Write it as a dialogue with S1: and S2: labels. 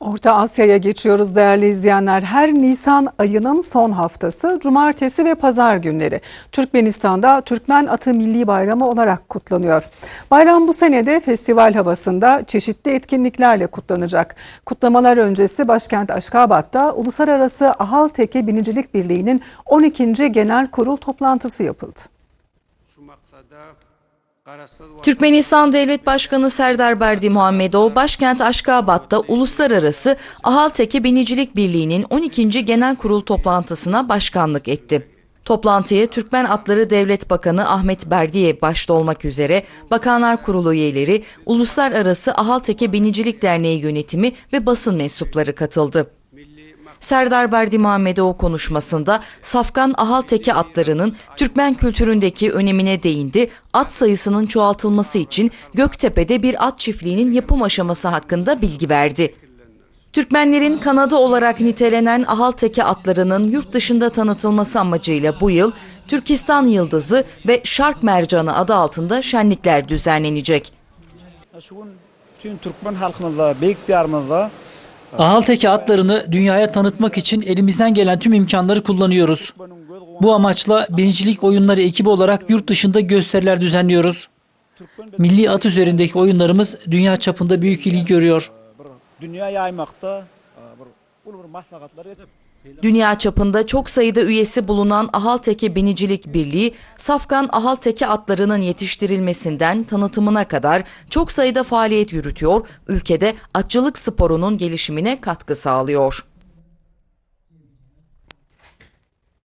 S1: Orta Asya'ya geçiyoruz değerli izleyenler. Her Nisan ayının son haftası cumartesi ve pazar günleri Türkmenistan'da Türkmen Atı Milli Bayramı olarak kutlanıyor. Bayram bu sene de festival havasında çeşitli etkinliklerle kutlanacak. Kutlamalar öncesi başkent Aşkabat'ta Uluslararası Ahal Teke Binicilik Birliği'nin 12. Genel Kurul toplantısı yapıldı.
S2: Türkmenistan Devlet Başkanı Serdar Berdi Muhammedov, başkent Aşkabat'ta Uluslararası Ahalteke Binicilik Birliği'nin 12. Genel Kurul toplantısına başkanlık etti. Toplantıya Türkmen Atları Devlet Bakanı Ahmet Berdiye başta olmak üzere Bakanlar Kurulu üyeleri, Uluslararası Ahalteke Binicilik Derneği yönetimi ve basın mensupları katıldı. Serdar Berdi Muhammedov konuşmasında Safkan Ahal Teke atlarının Türkmen kültüründeki önemine değindi, at sayısının çoğaltılması için Göktepe'de bir at çiftliğinin yapım aşaması hakkında bilgi verdi. Türkmenlerin kanadı olarak nitelenen Ahal Teke atlarının yurt dışında tanıtılması amacıyla bu yıl Türkistan Yıldızı ve Şark Mercanı adı altında şenlikler düzenlenecek.
S3: Şu gün tüm Türkmen halkımızla, büyük diyarımızla
S4: Ahalteki atlarını dünyaya tanıtmak için elimizden gelen tüm imkanları kullanıyoruz. Bu amaçla Binicilik Oyunları ekibi olarak yurt dışında gösteriler düzenliyoruz. Milli at üzerindeki oyunlarımız dünya çapında büyük ilgi görüyor.
S3: dünya yaymakta,
S2: Dünya çapında çok sayıda üyesi bulunan Ahalteke Binicilik Birliği, Safkan Ahalteke atlarının yetiştirilmesinden tanıtımına kadar çok sayıda faaliyet yürütüyor, ülkede atçılık sporunun gelişimine katkı sağlıyor.